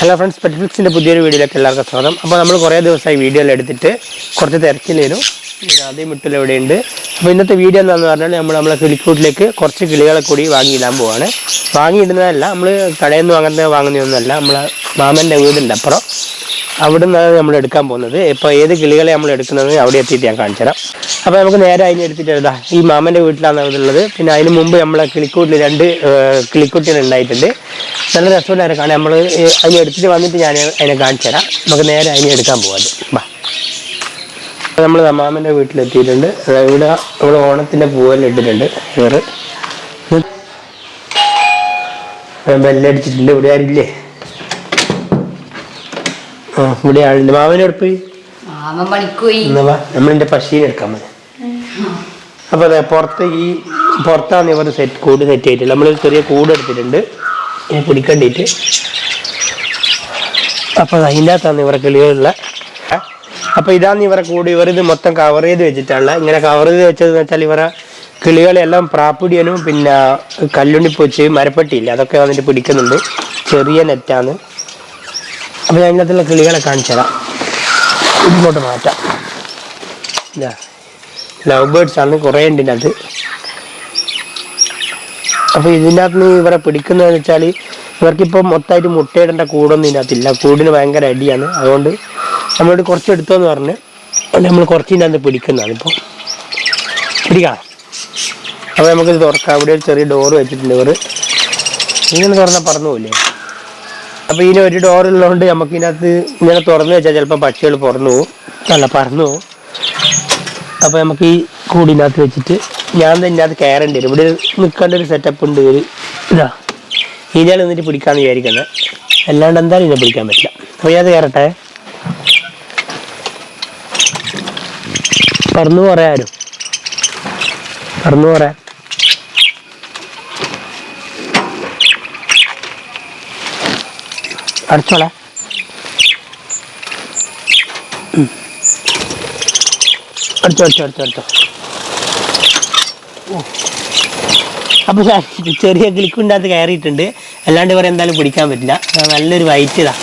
Hello friends പെറ്റ്ഫ്ലിക്സിന്റെ പുതിയൊരു വീഡിയോയിലേക്ക് എല്ലാവർക്കും സ്വാഗതം. അപ്പോൾ നമ്മൾ കുറേ ദിവസമായി വീഡിയോയിൽ എടുത്തിട്ട് കുറച്ച് തിരക്കിലേനും ആദ്യം വിട്ടിൽ ഇവിടെയുണ്ട്. അപ്പോൾ ഇന്നത്തെ വീഡിയോ എന്താണെന്ന് പറഞ്ഞാൽ നമ്മൾ നമ്മളെ കിളിക്കൂട്ടിലേക്ക് കുറച്ച് കിളികളെ കൂടി വാങ്ങിയിടാൻ പോവാണ്. വാങ്ങിയിടുന്നതല്ല നമ്മൾ കടയിൽ നിന്ന് വാങ്ങുന്ന വാങ്ങുന്നതൊന്നുമല്ല നമ്മളെ മാമന്റെ വീടിന്റെ അപ്പുറം. അവിടെ നിന്നാണ് നമ്മൾ എടുക്കാൻ പോകുന്നത്. ഇപ്പോൾ ഏത് കിളികളെ നമ്മൾ എടുക്കുന്നത് അവിടെ എത്തിയിട്ട് ഞാൻ കാണിച്ചു തരാം. അപ്പോൾ നമുക്ക് നേരെ അതിന് എടുത്തിട്ട് എഴുതാം ഈ മാമന്റെ വീട്ടിലാണ് ഉള്ളത്. പിന്നെ അതിന് മുമ്പ് നമ്മളെ കിളിക്കൂട്ടിൽ രണ്ട് കിളിക്കുട്ടികൾ ഉണ്ടായിട്ടുണ്ട്. നല്ല രസമുണ്ടായിരുന്നു കാരണം നമ്മൾ അതിന് എടുത്തിട്ട് വന്നിട്ട് ഞാൻ അതിനെ കാണിച്ചു തരാം. നമുക്ക് നേരെ അതിനെ എടുക്കാൻ പോകാം ബാ നമ്മൾ മാമന്റെ വീട്ടിലെത്തിയിട്ടുണ്ട്. ഇവിടെ ഇവിടെ ഓണത്തിന്റെ പൂവെല്ലാം ഇട്ടിട്ടുണ്ട്. ഇവർ ബെല്ലടിച്ചിട്ടുണ്ട് ഇവിടെ ആരില്ലേ? ഇവിടെ ആളുണ്ട് മാമനെ മാമൻ വാ. നമ്മളെന്റെ പശീനെ എടുക്കാൻ മതി അപ്പൊ അതെ പുറത്ത് ഈ പുറത്താണ് ഇവർ സെറ്റ് കൂട് സെറ്റ് ചെയ്തിട്ടില്ല നമ്മൾ ചെറിയ കൂട് എടുത്തിട്ടുണ്ട്. ഇനി പിടിക്കണ്ടിട്ട്. അപ്പൊ അതിന്റെ അകത്താണ് ഇവരെ കിളികളുള്ള. അപ്പൊ ഇതാണ് ഇവരെ കൂട് ഇവരിത് മൊത്തം കവർ ചെയ്ത് വെച്ചിട്ടുള്ള ഇങ്ങനെ കവർ ചെയ്ത് വെച്ചതെന്ന് വെച്ചാൽ ഇവരെ കിളികളെല്ലാം പ്രാപ്പിടിയനും പിന്നെ കല്ലുണ്ണിപ്പൂച്ച് മരപ്പെട്ടിയില്ല അതൊക്കെ വന്നിട്ട് പിടിക്കുന്നുണ്ട്. ചെറിയ നെറ്റാണ്. അപ്പോൾ ഞാൻ ഇതിനകത്തുള്ള കിളികളെ കാണിച്ചു തരാം. ഇങ്ങോട്ട് മാറ്റാം. ഇതാ. ലവ് ബേർഡ്സ് ആണ് കുറേ ഉണ്ട് ഇതിനകത്ത്. അപ്പോൾ ഇതിനകത്ത് നിന്ന് ഇവരെ പിടിക്കുന്നതെന്ന് വെച്ചാൽ ഇവർക്കിപ്പോൾ മൊത്തമായിട്ട് മുട്ടയിടേണ്ട കൂടൊന്നും ഇതിനകത്തില്ല. കൂടിന് ഭയങ്കര അടിയാണ്. അതുകൊണ്ട് നമ്മളോട് കുറച്ച് എടുത്തോന്ന് പറഞ്ഞ് നമ്മൾ കുറച്ച് ഇതിനകത്ത് പിടിക്കുന്നതാണ് ഇപ്പോൾ പിടിക്കാം അപ്പോൾ നമുക്കിത് തുറക്കാം. അവിടെ ഒരു ചെറിയ ഡോറ് വെച്ചിട്ടുണ്ട് ഇവർ ഇങ്ങനെ തുറന്നാൽ പറഞ്ഞു പോയില്ലേ അപ്പോൾ ഇതിന് ഒരു ഡോർ ഉള്ളതുകൊണ്ട് നമുക്ക് ഇതിനകത്ത് ഇങ്ങനെ തുറന്നു വെച്ചാൽ ചിലപ്പോൾ പക്ഷികൾ പുറന്നു പോകും അല്ല പറന്നു പോകും അപ്പോൾ നമുക്ക് ഈ കൂടിനകത്ത് വെച്ചിട്ട് ഞാൻ തന്നെ അത് കയറേണ്ടി വരും. ഇവിടെ നിൽക്കേണ്ട ഒരു സെറ്റപ്പ് ഉണ്ട് ഒരു ഇതാ. ഇതിനാൽ നിന്നിട്ട് പിടിക്കാന്ന് വിചാരിക്കുന്നത് അല്ലാണ്ട് എന്തായാലും ഇതിനെ പിടിക്കാൻ പറ്റില്ല. അപ്പോൾ ഞാൻ കയറട്ടെ പറന്നു പറയാരും പറന്നു പറയാം അടച്ചോളാം. അടിച്ചോ അടിച്ചോ അടിച്ചോ അടിച്ചോ. അപ്പോൾ ചെറിയ ക്ലിക്കിന്റെ അകത്ത് കയറിയിട്ടുണ്ട്. അല്ലാണ്ട് ഇവരെ എന്തായാലും പിടിക്കാൻ പറ്റില്ല. നല്ലൊരു വൈറ്റ് ഇതാ.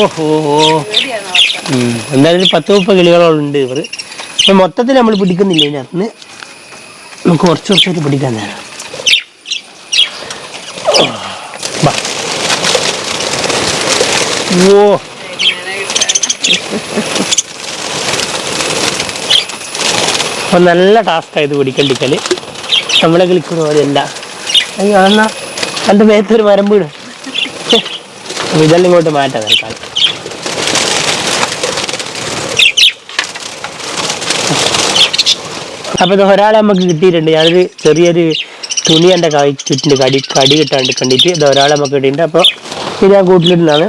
ഓഹോ. എന്തായാലും പത്ത് മുപ്പത് കിളികളുണ്ട് ഇവർ അപ്പം മൊത്തത്തിൽ നമ്മൾ പിടിക്കുന്നില്ല ഇതിനകത്ത് നമുക്ക് കുറച്ച് കുറച്ചൊക്കെ പിടിക്കാൻ നേരം. ഓ അപ്പം നല്ല ടാസ്ക്കാണ് ഇത് പിടിക്കണ്ടിക്കൽ. നമ്മളെ കളിക്കുന്ന പോലെയല്ല അയ്യോ എന്നാ എന്റെ മേത്തൊരു മരം വീട് അപ്പം ഇതെല്ലാം ഇങ്ങോട്ട് മാറ്റാം തൽക്കാലം ഇത് ഒരാളെ നമുക്ക് കിട്ടിയിട്ടുണ്ട്. ഞാനൊരു ചെറിയൊരു തുണി ചുറ്റിന്റെ കടി കടി കിട്ടാണ്ട് കണ്ടിട്ട് ഇത് ഒരാളെ നമുക്ക് കിട്ടിയിട്ടുണ്ട്. അപ്പോൾ ഇത് ഞാൻ കൂട്ടിലിടുന്നതാണ്.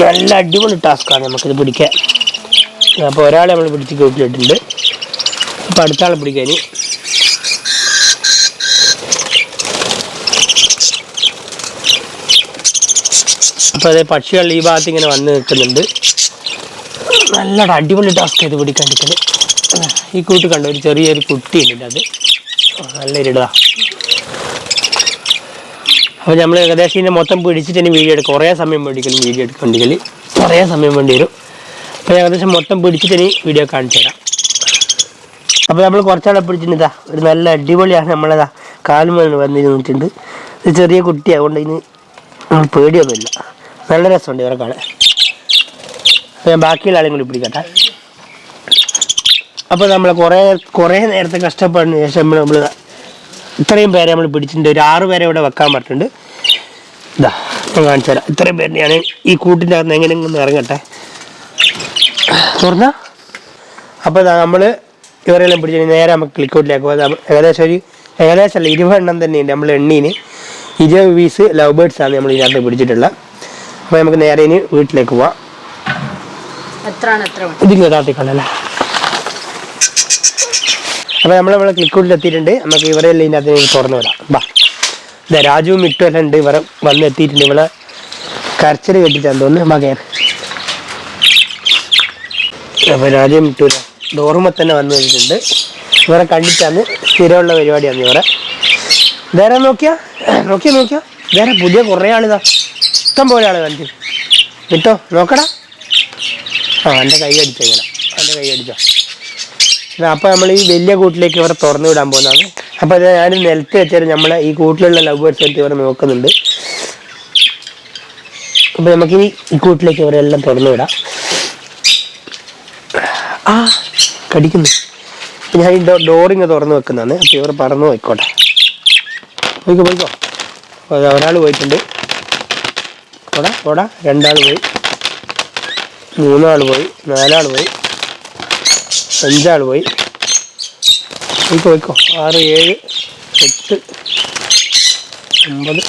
നല്ല അടിപൊളി ടാസ്ക്കാണ് നമുക്കിത് പിടിക്കാൻ. അപ്പോൾ ഒരാളെ നമ്മൾ പിടിച്ച് കൂട്ടിലിട്ടുണ്ട് അപ്പോൾ അടുത്ത ആളെ പിടിക്കാൻ അപ്പോൾ അതേ പക്ഷികൾ ഈ ഭാഗത്ത് ഇങ്ങനെ വന്ന് നിൽക്കുന്നുണ്ട്. നല്ല അടിപൊളി ടാസ്ക് ഇത് പിടിക്കാൻ നിൽക്കുന്നത്. ഈ കൂട്ട് കണ്ടോ ഒരു ചെറിയൊരു കുട്ടിയുണ്ട് അത് നല്ല ഇരുടാ അപ്പോൾ നമ്മൾ ഏകദേശം ഇതിനെ മൊത്തം പിടിച്ചിട്ട് ഇനി വീഡിയോ എടുക്കും. കുറേ സമയം വേണ്ടിക്കലും വീഡിയോ എടുക്കണ്ടെങ്കിൽ. കുറേ സമയം വേണ്ടി വരും. അപ്പോൾ ഏകദേശം മൊത്തം പിടിച്ചിട്ട് ഇനി വീഡിയോ കാണിച്ചു തരാം. അപ്പോൾ നമ്മൾ കുറച്ചാളെ പിടിച്ചിട്ടുണ്ടാ ഒരു നല്ല അടിപൊളിയാണ് നമ്മളതാ. കാലും വന്ന് വന്നിരുന്നിട്ടുണ്ട് ഇത് ചെറിയ കുട്ടിയായതുകൊണ്ട് ഇതിന് പേടിയൊന്നുമില്ല. നല്ല രസമുണ്ട് ഇവരെ കാണാൻ. അപ്പോൾ ഞാൻ ബാക്കിയുള്ള ആളെയും കൂടി പിടിക്കട്ടെ. അപ്പോൾ നമ്മൾ കുറേ കുറേ നേരത്തെ കഷ്ടപ്പെടുന്ന ശേഷം നമ്മൾ നമ്മൾ ഇത്രയും പേരെ നമ്മൾ പിടിച്ചിട്ടുണ്ട്. ഒരു ആറ് പേരെ ഇവിടെ വെക്കാൻ പറ്റുന്നുണ്ട് ഇതാ ഞാൻ കാണിച്ചു തരാം. ഇത്രയും പേരെ ഞാൻ ഈ കൂട്ടിന്റെ അകത്ത് എങ്ങനെയെങ്കിലും ഇറങ്ങട്ടെ. തുറന്ന? അപ്പോൾ നമ്മൾ ഇവരെല്ലാം പിടിച്ച് നേരെ നമുക്ക് ക്ലിക്കൗട്ടിലേക്ക് പോകാം. ഏകദേശം ഒരു ഏകദേശം അല്ല ഇരുപതെണ്ണം തന്നെയുണ്ട് നമ്മൾ എണ്ണീന്. ഇരുപത് പീസ് ലവ് ബേർഡ്സ് ആണ് നമ്മൾ ഇതിനകത്ത് പിടിച്ചിട്ടുള്ളത് അപ്പോൾ നമുക്ക് നേരെ ഇനി വീട്ടിലേക്ക് പോവാം. ഇതിൽ താത്തിക്കണ്ടല്ലേ അപ്പോൾ നമ്മൾ നമ്മളെ കൂടി എത്തിയിട്ടുണ്ട് നമുക്ക് ഇവരെല്ലാം ഇതിനകത്ത് തുറന്നു വിടാം. ബാ. ഇതാ രാജുവും മിട്ടും എല്ലാം ഉണ്ട്. ഇവരെ വന്ന് എത്തിയിട്ടുണ്ട്. ഇവളെ കരച്ചിൽ കേട്ടിട്ടാണ് തോന്നുന്നു. മകയാണ് അപ്പോൾ രാജുവും മിട്ടൂല ഡോർമ തന്നെ വന്നു കഴിഞ്ഞിട്ടുണ്ട് ഇവരെ കണ്ടിട്ടാണ് സ്ഥിരമുള്ള പരിപാടിയാണ് ഇവരെ. വേറെ നോക്കിയാ? നോക്കിയാ നോക്കിയാ. വേറെ പുതിയ കുറേ ആളിതാ. ഇഷ്ടം പോലെ ആൾ കണ്ടു കിട്ടോ നോക്കടാ. ആ എന്റെ കൈ അടിച്ചോ ഇങ്ങനെ എന്റെ കൈ അടിച്ചോ അപ്പോൾ നമ്മൾ ഈ വലിയ കൂട്ടിലേക്ക് ഇവരെ തുറന്നു വിടാൻ പോകുന്നതാണ്. അപ്പോൾ അത് ഞാൻ നിലത്ത് വെച്ചാൽ നമ്മളെ ഈ കൂട്ടിലുള്ള ലവ് ബേർഡ്സ് എടുത്ത് ഇവരെ നോക്കുന്നുണ്ട്. അപ്പോൾ നമുക്കിനി ഈ കൂട്ടിലേക്ക് ഇവരെല്ലാം തുറന്നു വിടാം. ആ കടിക്കുന്നു. ഞാൻ ഈ ഡോ ഡോറിങ് തുറന്നു വെക്കുന്നതാണ്. അപ്പോൾ ഇവർ പറന്നു പോയിക്കോട്ടെ. പോയിക്കോ പോയിക്കോ. ഒരാൾ പോയിട്ടുണ്ട്. ഓടാ ഓടാ രണ്ടാൾ പോയി. മൂന്നാൾ പോയി. നാലാൾ പോയി. അഞ്ചാൾ പോയി. പോയിക്കോ പോയിക്കോ. ആറ് ഏഴ് എട്ട് ഒമ്പത്.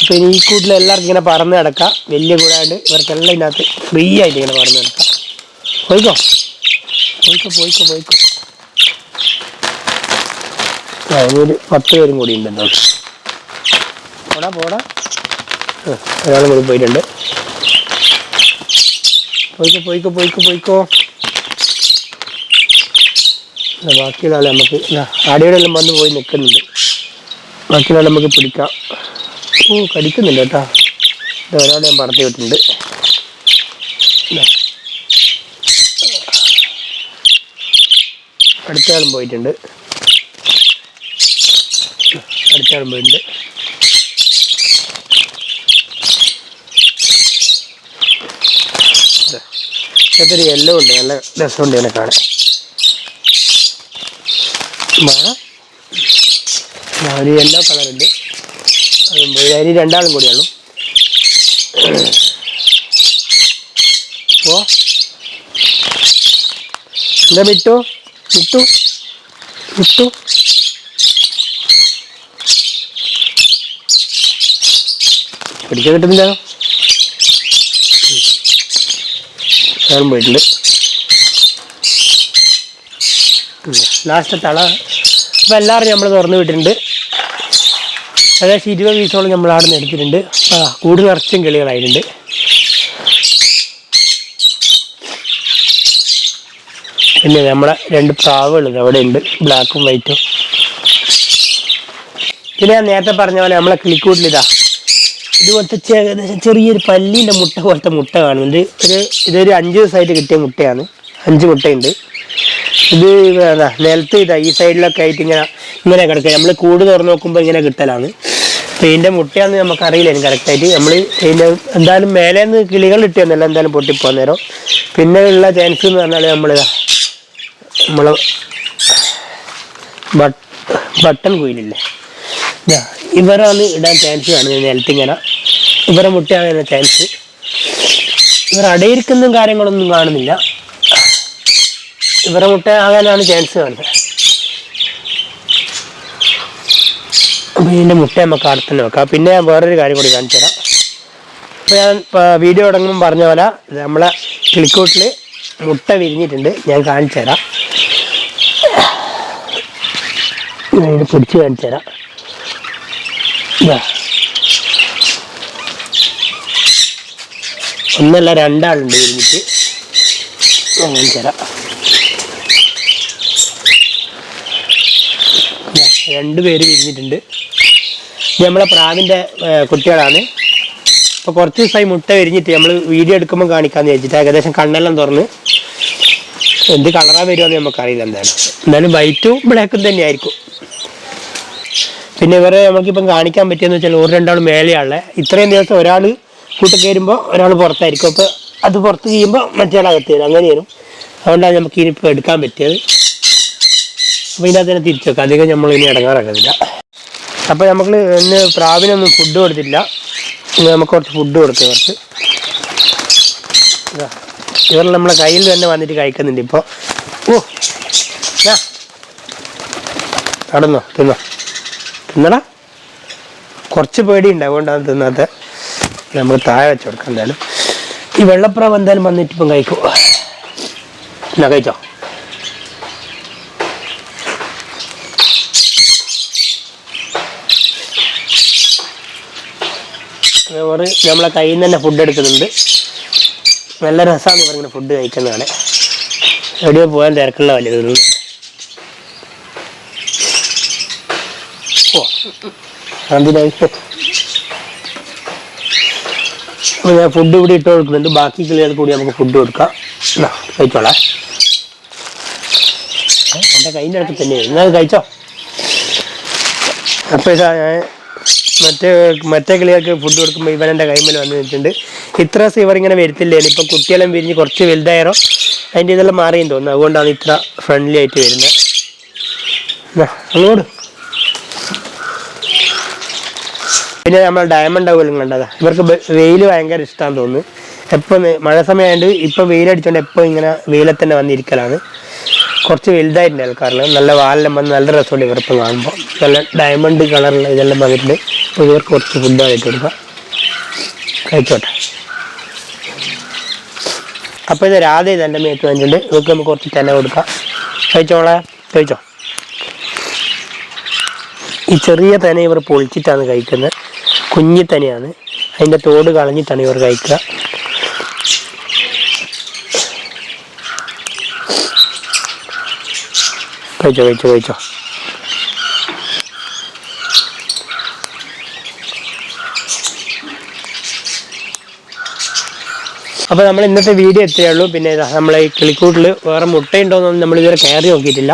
അപ്പോൾ ഇനി ഈ കൂട്ടിൽ എല്ലാവർക്കും ഇങ്ങനെ പറന്ന് കിടക്കാം വലിയ കൂടാണ്ട് ഇവർക്കെല്ലാം ഇതിനകത്ത് ഫ്രീ ആയിട്ട് ഇങ്ങനെ പറന്ന് കിടക്കാം പോയിക്കോ? പോയിക്കോ പോയിക്കോ പോയിക്കോ. അതിനൊരു പത്ത് പേരും കൂടി ഉണ്ടെന്നോ പോടാ പോടാ. ഒരാളും കൂടി പോയിട്ടുണ്ട്. പോയിക്കോ പോയിക്കോ പോയിക്കോ പോയിക്കോ. ബാക്കിയുള്ള ആളെ നമുക്ക് ആടിയുടെ എല്ലാം വന്ന് പോയി നിൽക്കുന്നുണ്ട്. ബാക്കിയുള്ള ആളെ നമുക്ക് പിടിക്കാം. ഓ കടിക്കുന്നുണ്ട് കേട്ടാ. ഇത് ഒരാളെ ഞാൻ പറഞ്ഞു വിട്ടിട്ടുണ്ട്. അടുത്തയാളും പോയിട്ടുണ്ട്. അടുത്തയാളും പോയിട്ടുണ്ട്. ഇതാ. ഇതൊരു യെല്ലോ ഉണ്ട്. നല്ല രസമുണ്ട് ഇതിനെ കാണാൻ. മഴ ഒരു യെല്ലോ പോയി അതിന് രണ്ടാളും കൂടിയുള്ളൂ ഓ എന്താ വിട്ടു വിട്ടു വിട്ടു പിടിക്കാൻ കിട്ടുന്നില്ല. ഞാനും പോയിട്ടുണ്ട് ലാസ്റ്റ് തള. അപ്പം എല്ലാവരും നമ്മൾ തുറന്ന് വിട്ടിട്ടുണ്ട്. ഏകദേശം ഇരുപത് പീസോളം നമ്മൾ അവിടെ നിന്ന് എടുത്തിട്ടുണ്ട് കൂട് നിറച്ചും കിളികളായിട്ടുണ്ട്. പിന്നെ നമ്മളെ രണ്ട് പ്രാവുകൾ അവിടെ ഉണ്ട് ബ്ലാക്കും വൈറ്റും പിന്നെ ഞാൻ നേരത്തെ പറഞ്ഞ പോലെ നമ്മളെ കിളിക്കൂട്ടിലിതാ ഇതുപോലത്തെ ചെറിയൊരു പല്ലിന്റെ മുട്ട പോലത്തെ മുട്ട കാണുന്നുണ്ട്. ഒരു ഇതൊരു അഞ്ച് ദിവസമായിട്ട് കിട്ടിയ മുട്ടയാണ്. അഞ്ച് മുട്ടയുണ്ട്. ഇത് നിലത്ത് ഇതാ ഈ സൈഡിലൊക്കെ ആയിട്ട് ഇങ്ങനെ ഇങ്ങനെ കിടക്കുക. നമ്മൾ കൂട് തുറന്ന് നോക്കുമ്പോൾ ഇങ്ങനെ കിട്ടലാണ്. പെയിന്റെ മുട്ടയാന്ന് അറിയില്ല കറക്റ്റായിട്ട് നമ്മൾ ഇതിന്റെ എന്തായാലും മേലെ നിന്ന് കിളികൾ ഇട്ടിയൊന്നല്ല എന്തായാലും പൊട്ടിപ്പോകാൻ നേരം. പിന്നെ ഉള്ള ചാൻസ് എന്ന് പറഞ്ഞാൽ നമ്മൾ നമ്മൾ ബട്ടൺ കുയിലില്ലേ? ഇവരാണ് ഇടാൻ ചാൻസ് കാണുന്നത് നിലത്ത് ഇങ്ങനെ. ഇവരെ മുട്ടയാകാൻ ചാൻസ് ഇവർ അടയിരിക്കുന്ന കാര്യങ്ങളൊന്നും കാണുന്നില്ല. ഇവരെ മുട്ട ആകാനാണ് ചാൻസ് കാണുന്നത്. അപ്പോൾ ഇതിന്റെ മുട്ട നമുക്ക് അടുത്ത് തന്നെ വെക്കാം. പിന്നെ ഞാൻ വേറൊരു കാര്യം കൂടി കാണിച്ചു തരാം. അപ്പോൾ ഞാൻ വീഡിയോ തുടങ്ങുമ്പോൾ പറഞ്ഞ പോലെ നമ്മളെ കിളിക്കൂട്ടിൽ മുട്ട വിരിഞ്ഞിട്ടുണ്ട്. ഞാൻ കാണിച്ചു തരാം. ഞാൻ പിടിച്ച് കാണിച്ചു തരാം. ഒന്നല്ല രണ്ടാളുണ്ട് വിരിഞ്ഞിട്ട്. ഞാൻ കാണിച്ചു തരാം. രണ്ട് പേര് വിരിഞ്ഞിട്ടുണ്ട് ഇത് നമ്മളെ പ്രാവിന്റെ കുട്ടികളാണ്. അപ്പോൾ കുറച്ച് ദിവസമായി മുട്ട വിരിഞ്ഞിട്ട് നമ്മൾ വീഡിയോ എടുക്കുമ്പോൾ കാണിക്കാമെന്ന് വെച്ചിട്ട് ഏകദേശം കണ്ണെല്ലാം തുറന്ന് എന്ത് കളറാ വരുമെന്ന് നമുക്കറിയില്ല എന്തായാലും. എന്തായാലും വൈറ്റും ബ്ലാക്കും തന്നെയായിരിക്കും. പിന്നെ ഇവരെ നമുക്കിപ്പം കാണിക്കാൻ പറ്റിയെന്ന് വെച്ചാൽ ഒരു രണ്ടാൾ മേലെയാളെ ഇത്രയും ദിവസം ഒരാൾ കൂട്ടി കയറുമ്പോൾ ഒരാൾ പുറത്തായിരിക്കും. അപ്പോൾ അത് പുറത്ത് ചെയ്യുമ്പോൾ മറ്റേ ആളകത്ത് വരും. അങ്ങനെയായിരുന്നു അതുകൊണ്ടാണ് നമുക്ക് ഇനിയിപ്പോൾ എടുക്കാൻ പറ്റിയത്. അപ്പോൾ ഇതിനകത്ത് തന്നെ തിരിച്ചു വെക്കാം. അധികം നമ്മൾ ഇനി ഇടങ്ങാറാക്കുന്നില്ല അപ്പോൾ നമുക്ക് ഇന്ന് പ്രാവിനൊന്നും ഫുഡ് കൊടുത്തില്ല. നമുക്ക് കുറച്ച് ഫുഡ് കൊടുത്തു കുറച്ച്. ഇവരെല്ലാം നമ്മളെ കയ്യിൽ തന്നെ വന്നിട്ട് കഴിക്കുന്നുണ്ട് ഇപ്പോൾ ഓ. നടന്നോ തിന്നോ. തിന്നടാ. കുറച്ച് പേടിയുണ്ട് അതുകൊണ്ടാണ് തിന്നാത്ത. നമ്മൾ താഴെ വെച്ച് കൊടുക്കാം എന്തായാലും. ഈ വെള്ളപ്രാവ് എന്തായാലും വന്നിട്ട് ഇപ്പം കഴിക്കും. എന്നാ കഴിച്ചോ? ഇവർ നമ്മളെ കയ്യിൽ നിന്ന് തന്നെ ഫുഡ് എടുക്കുന്നുണ്ട്. നല്ല രസമാണ് ഇവരിങ്ങനെ ഫുഡ് കഴിക്കുന്നതാണ്. എവിടെയോ പോകാൻ തിരക്കുള്ള വലിയ ഓ ഞാൻ ഫുഡ് ഇവിടെ ഇട്ട് കൊടുക്കുന്നുണ്ട്. ബാക്കി കിളികൾ കൂടി നമുക്ക് ഫുഡ് കൊടുക്കാം. കഴിച്ചോളാം. എന്റെ കയ്യിന്റെ അടുത്ത് തന്നെ. എന്നാൽ കഴിച്ചോ? അപ്പോൾ ഞാൻ മറ്റേ മറ്റേ കിളികൾക്ക് ഫുഡ് കൊടുക്കുമ്പോൾ ഇവൻ എന്റെ കൈമേൽ വന്ന് നിന്നിട്ടുണ്ട്. ഇത്ര ദിവസം ഇങ്ങനെ വരുത്തില്ലേ? ഇപ്പം കുട്ടിയെല്ലാം വിരിഞ്ഞ് കുറച്ച് വലുതായാറോ? അതിന്റെ ഇതെല്ലാം മാറിയെന്ന് തോന്നുന്നു. അതുകൊണ്ടാണ് ഇത്ര ഫ്രണ്ട്ലി ആയിട്ട് വരുന്നത്. അങ്ങോട്ട്. പിന്നെ നമ്മൾ ഡയമണ്ട് ആവുമല്ലോ കണ്ടതാ. ഇവർക്ക് വെയിൽ ഭയങ്കര ഇഷ്ടമാണെന്ന് തോന്നുന്നു. എപ്പോൾ മഴ സമയമായതുകൊണ്ട് ഇപ്പം വെയിലടിച്ചുകൊണ്ട് എപ്പോൾ ഇങ്ങനെ വെയിലെ തന്നെ വന്നിരിക്കലാണ്. കുറച്ച് വലുതായിട്ടുണ്ട് ആൾക്കാരിൽ നല്ല വാലെല്ലാം വന്ന് നല്ല രസമുണ്ട് ഇവർക്ക് കാണുമ്പോൾ നല്ല ഡയമണ്ട് കളറുള്ള ഇതെല്ലാം വന്നിട്ടുണ്ട്. അപ്പോൾ ഇവർക്ക് കുറച്ച് ഫുഡ് ആയിട്ട് കൊടുക്കാം. കഴിച്ചോട്ടെ. അപ്പോൾ ഇത് രാധ ഇത് എന്റെ മേത്ത് വന്നിട്ടുണ്ട്. ഇവർക്ക് നമുക്ക് കുറച്ച് തന്നെ കൊടുക്കാം. കഴിച്ചോളെ കഴിച്ചോ? ഈ ചെറിയ തന ഇവർ പൊളിച്ചിട്ടാണ് കഴിക്കുന്നത്. കുഞ്ഞി തനെയാണ് അതിന്റെ തോട് കളഞ്ഞിട്ടാണ് ഇവർ കഴിക്കുക. കഴിച്ചോ കഴിച്ചോ കഴിച്ചോ. അപ്പോൾ നമ്മൾ ഇന്നത്തെ വീഡിയോ എത്രയേ ഉള്ളൂ. പിന്നെ നമ്മൾ ഈ കിളിക്കൂട്ടിൽ വേറെ മുട്ടയുണ്ടോയെന്നൊന്നും നമ്മൾ ഇതുവരെ കയറി നോക്കിയിട്ടില്ല.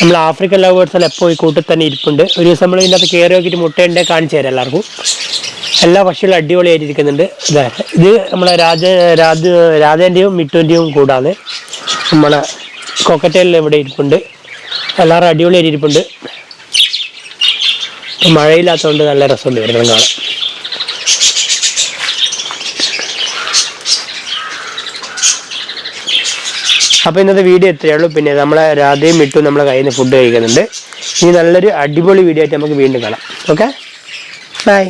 നമ്മൾ ആഫ്രിക്കൻ ലവേഴ്സിൽ എപ്പോൾ ഈ കൂട്ടിൽ തന്നെ ഇരിപ്പുണ്ട്. ഒരു ദിവസം നമ്മൾ ഇതിനകത്ത് കയറി നോക്കിയിട്ട് മുട്ടയുണ്ട് കാണിച്ചു തരാം എല്ലാവർക്കും. എല്ലാ പക്ഷികളും അടിപൊളിയായിട്ട് ഇരിക്കുന്നുണ്ട്. ഇതാ ഇത് നമ്മളെ രാജ രാജ രാജേന്റെയും മിട്ടുവിന്റെയും കൂടാതെ നമ്മളെ കൊക്കറ്റേലിൽ ഇവിടെ ഇരിപ്പുണ്ട്. എല്ലാവരും അടിപൊളി ഇരിപ്പുണ്ട് മഴയില്ലാത്തതുകൊണ്ട് നല്ല രസമുണ്ട് വരുന്നത് കാണാൻ. അപ്പോൾ ഇന്നത്തെ വീഡിയോ എത്രയേ ഉള്ളൂ. പിന്നെ നമ്മളെ രാധയും മിട്ടും നമ്മളെ കയ്യിൽ നിന്ന് ഫുഡ് കഴിക്കുന്നുണ്ട്. ഇനി നല്ലൊരു അടിപൊളി വീഡിയോ ആയിട്ട് നമുക്ക് വീണ്ടും കാണാം. Okay bye